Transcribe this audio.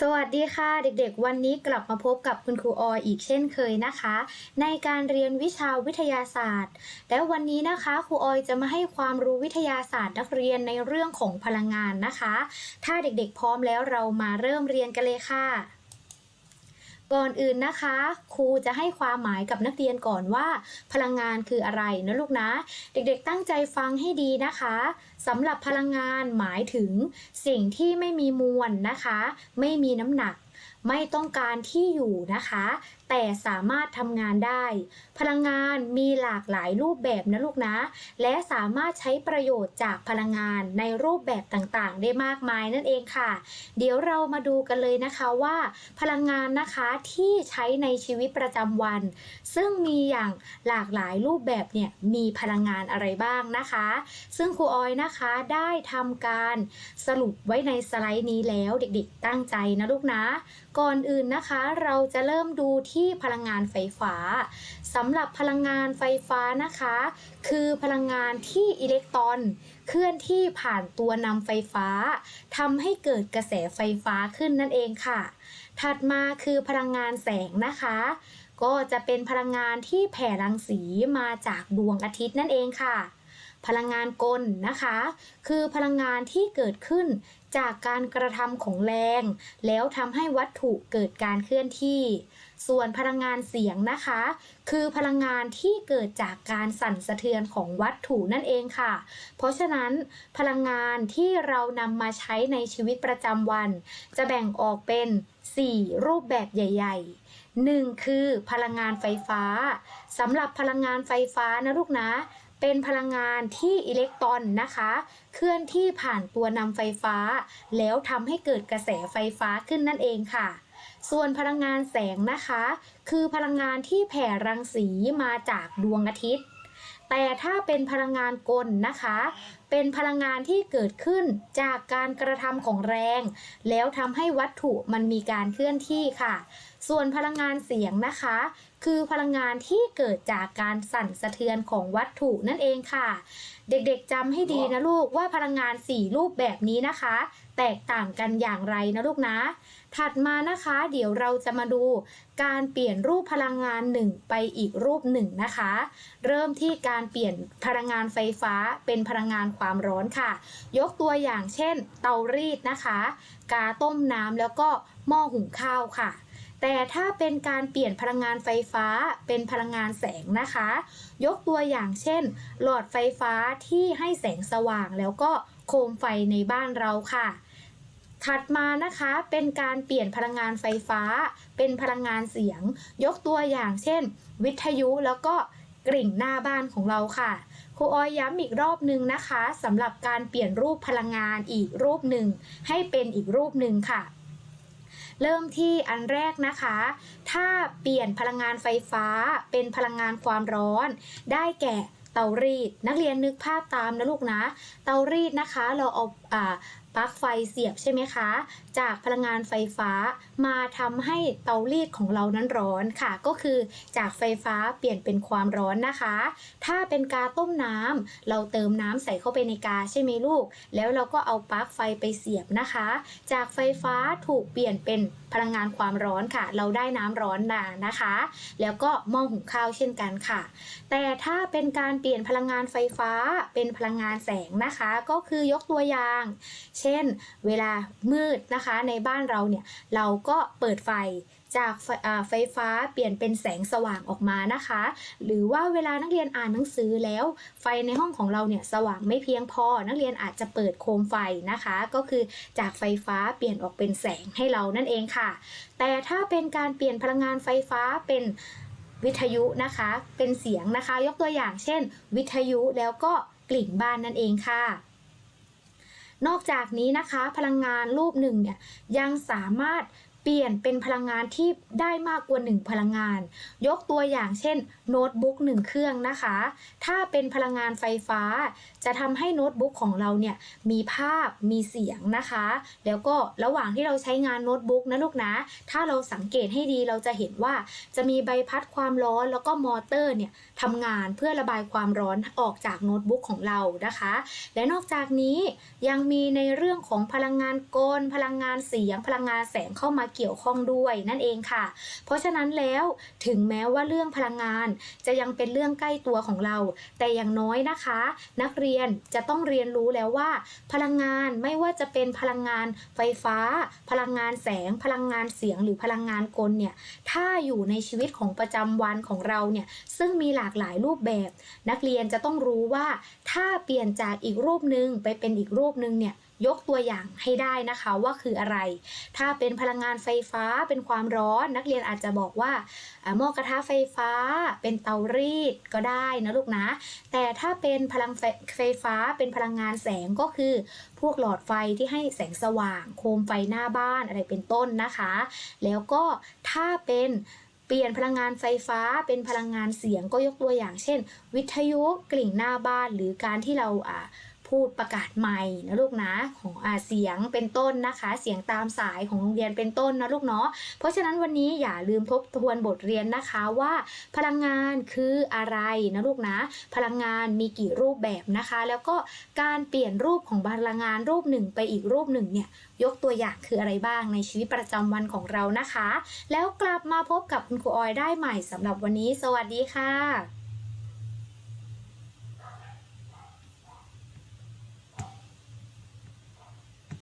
สวัสดีค่ะเด็กๆ วันนี้กลับมาพบกับคุณครูออยอีกเช่นเคยนะคะ ในการเรียนวิชาวิทยาศาสตร์ และวันนี้นะคะครูออยจะมาให้ความรู้วิทยาศาสตร์นักเรียนในเรื่องของพลังงานนะคะ ถ้าเด็กๆ พร้อมแล้วเรามาเริ่มเรียนกันเลยค่ะ ก่อนอื่นนะคะ ครูจะให้ความหมายกับนักเรียนก่อนว่า พลังงานคืออะไรนะลูกนะ เด็กๆตั้งใจฟังให้ดีนะคะสำหรับพลังงานหมายถึงสิ่งที่ไม่มีมวลนะคะ ไม่มีน้ำหนัก ไม่ต้องการที่อยู่นะคะ แต่สามารถทำงานได้ พลังงานมีหลากหลายรูปแบบนะลูกนะ และสามารถใช้ประโยชน์จากพลังงานในรูปแบบต่างๆ ได้มากมายนั่นเองค่ะ เดี๋ยวเรามาดูกันเลยนะคะว่า พลังงานนะคะที่ใช้ในชีวิตประจำวัน ซึ่งมีอย่างหลากหลายรูปแบบเนี่ยมีพลังงานอะไรบ้างนะคะ ซึ่งครูออยนะคะได้ทำการสรุปไว้ในสไลด์นี้แล้วเด็กๆตั้งใจนะลูกนะก่อนอื่นนะคะเราจะเริ่มดูที่พลังงานไฟฟ้าสำหรับพลังงานไฟฟ้านะคะ คือพลังงานที่อิเล็กตรอนเคลื่อนที่ผ่านตัวนำไฟฟ้าทำให้เกิดกระแสไฟฟ้าขึ้นนั่นเองค่ะ ถัดมาคือพลังงานแสงนะคะ ก็จะเป็นพลังงานที่แผ่รังสีมาจากดวงอาทิตย์นั่นเองค่ะ พลังงานกลนะคะ คือพลังงานที่เกิดขึ้นจากการกระทำของแรง แล้วทำให้วัตถุเกิดการเคลื่อนที่ ส่วนพลังงานเสียงนะคะ คือพลังงานที่เกิดจากการสั่นสะเทือนของวัตถุนั่นเองค่ะ เพราะฉะนั้นพลังงานที่เรานำมาใช้ในชีวิตประจำวัน จะแบ่งออกเป็น 4 รูปแบบใหญ่ๆ1คือพลังงานไฟฟ้าสำหรับพลังงานไฟฟ้านะลูกนะ เป็นพลังงานที่อิเล็กตรอนนะคะ เคลื่อนที่ผ่านตัวนำไฟฟ้า แล้วทำให้เกิดกระแสไฟฟ้าขึ้นนั่นเองค่ะ ส่วนพลังงานแสงนะคะ คือพลังงานที่แผ่รังสีมาจากดวงอาทิตย์ แต่ถ้าเป็นพลังงานกลนะคะ เป็นพลังงานที่เกิดขึ้นจากการกระทำของแรง แล้วทำให้วัตถุมันมีการเคลื่อนที่ค่ะ ส่วนพลังงานเสียงนะคะ คือพลังงานที่เกิดจากการสั่นสะเทือนของวัตถุนั่นเองค่ะ เด็กๆจำให้ดีนะลูกว่าพลังงาน 4 รูปแบบนี้นะคะ แตกต่างกันอย่างไรนะลูกนะ ถัดมานะคะ เดี๋ยวเราจะมาดูการเปลี่ยนรูปพลังงานหนึ่งไปอีกรูปหนึ่งนะคะ เริ่มที่การเปลี่ยนพลังงานไฟฟ้าเป็นพลังงานความร้อนค่ะ ยกตัวอย่างเช่น เตารีดนะคะ กาต้มน้ำแล้วก็หม้อหุงข้าวค่ะแต่ถ้าเป็นการเปลี่ยนพลังงานไฟฟ้าเป็นพลังงานแสงนะคะ ยกตัวอย่างเช่น หลอดไฟฟ้าที่ให้แสงสว่างแล้วก็โคมไฟในบ้านเราค่ะ ถัดมานะคะเป็นการเปลี่ยนพลังงานไฟฟ้า เป็นพลังงานเสียง ยกตัวอย่างเช่น วิทยุแล้วก็กริ่งหน้าบ้านของเราค่ะครูออยย้ำอีกรอบหนึ่งนะคะสำหรับการเปลี่ยนรูปพลังงานอีกรูปหนึ่ง ให้เป็นอีกรูปหนึ่งค่ะ เริ่มที่อันแรกนะคะ ถ้าเปลี่ยนพลังงานไฟฟ้า เป็นพลังงานความร้อน ได้แก่เตารีด นักเรียนนึกภาพตามนะลูกนะ เตารีดนะคะ เราเอาอา ปลั๊กไฟเสียบใช่ไหมคะ จากพลังงานไฟฟ้ามาทำให้เตารีดของเรานั้นร้อนค่ะ ก็คือจากไฟฟ้าเปลี่ยนเป็นความร้อนนะคะ ถ้าเป็นกาต้มน้ำเราเติมน้ำใส่เข้าไปในกาใช่ไหมลูก แล้วเราก็เอาปลั๊กไฟไปเสียบนะคะ จากไฟฟ้าถูกเปลี่ยนเป็นพลังงานความร้อนค่ะ เราได้น้ำร้อนมานะคะ แล้วก็หม้อหุงข้าวเช่นกันค่ะ แต่ถ้าเป็นการเปลี่ยนพลังงานไฟฟ้าเป็นพลังงานแสงนะคะ ก็คือยกตัวอย่าง เช่น เวลามืดนะคะในบ้านเราเนี่ยเราก็เปิดไฟจากไฟไฟฟ้าเปลี่ยนเป็นแสงสว่างออกมานะคะ หรือว่าเวลานักเรียนอ่านหนังสือแล้ว ไฟในห้องของเราเนี่ยสว่างไม่เพียงพอ นักเรียนอาจจะเปิดโคมไฟนะคะ ก็คือจากไฟฟ้าเปลี่ยนออกเป็นแสงให้เรานั่นเองค่ะ แต่ถ้าเป็นการเปลี่ยนพลังงานไฟฟ้าเป็นวิทยุนะคะ เป็นเสียงนะคะ ยกตัวอย่างเช่น วิทยุแล้วก็กลิ่งบ้านนั่นเองค่ะ นอกจากนี้นะคะ พลังงานรูปหนึ่งเนี่ยยังสามารถ เปลี่ยนเป็นพลังงานที่ได้มากกว่า 1 พลังงาน ยกตัวอย่างเช่นโน้ตบุ๊ก1เครื่องนะคะ ถ้าเป็นพลังงานไฟฟ้า จะทำให้โน้ตบุ๊กของเราเนี่ยมีภาพมีเสียงนะคะ แล้วก็ระหว่างที่เราใช้งานโน้ตบุ๊กนะลูกนะ ถ้าเราสังเกตให้ดีเราจะเห็นว่าจะมีใบพัดความร้อนแล้วก็มอเตอร์เนี่ยทำงานเพื่อระบายความร้อนออกจากโน้ตบุ๊กของเรานะคะ และนอกจากนี้ยังมีในเรื่องของพลังงานกลพลังงานเสียงพลังงานแสงเข้ามาเกี่ยวข้องด้วยนั่นเองค่ะ เพราะฉะนั้นแล้วถึงแม้ว่าเรื่องพลังงาน จะยังเป็นเรื่องใกล้ตัวของเรา แต่อย่างน้อยนะคะ นักเรียนจะต้องเรียนรู้แล้วว่า พลังงานไม่ว่าจะเป็นพลังงานไฟฟ้า พลังงานแสง พลังงานเสียงหรือพลังงานกลเนี่ยถ้าอยู่ในชีวิตของประจำวันของเราเนี่ยซึ่งมีหลากหลายรูปแบบ นักเรียนจะต้องรู้ว่าถ้าเปลี่ยนจากอีกรูปหนึ่งไปเป็นอีกรูปหนึ่งเนี่ย ยกตัวอย่างให้ได้นะคะว่าคืออะไร ถ้าเป็นพลังงานไฟฟ้าเป็นความร้อน นักเรียนอาจจะบอกว่าหม้อกระทะไฟฟ้า เป็นเตารีดก็ได้นะลูกนะ แต่ถ้าเป็นพลังไฟไฟฟ้าเป็นพลังงานแสงก็คือ พวกหลอดไฟที่ให้แสงสว่าง โคมไฟหน้าบ้านอะไรเป็นต้นนะคะ แล้วก็ถ้าเป็นเปลี่ยนพลังงานไฟฟ้าเป็นพลังงานเสียงก็ยกตัวอย่างเช่น วิทยุกลิ่งหน้าบ้านหรือการที่เราอ่า พูดประกาศใหม่นะลูกนะของอาเสียงเป็นต้นนะคะ เสียงตามสายของโรงเรียนเป็นต้นนะลูกเนาะเพราะฉะนั้นวันนี้อย่าลืมทบทวนบทเรียนนะคะว่า พลังงานคืออะไรนะลูกนะ พลังงานมีกี่รูปแบบนะคะ แล้วก็การเปลี่ยนรูปของพลังงานรูปหนึ่งไปอีกรูปหนึ่งเนี่ยยกตัวอย่างคืออะไรบ้างในชีวิตประจำวันของเรานะคะ แล้วกลับมาพบกับคุณครูออยได้ใหม่สำหรับวันนี้ สวัสดีค่ะ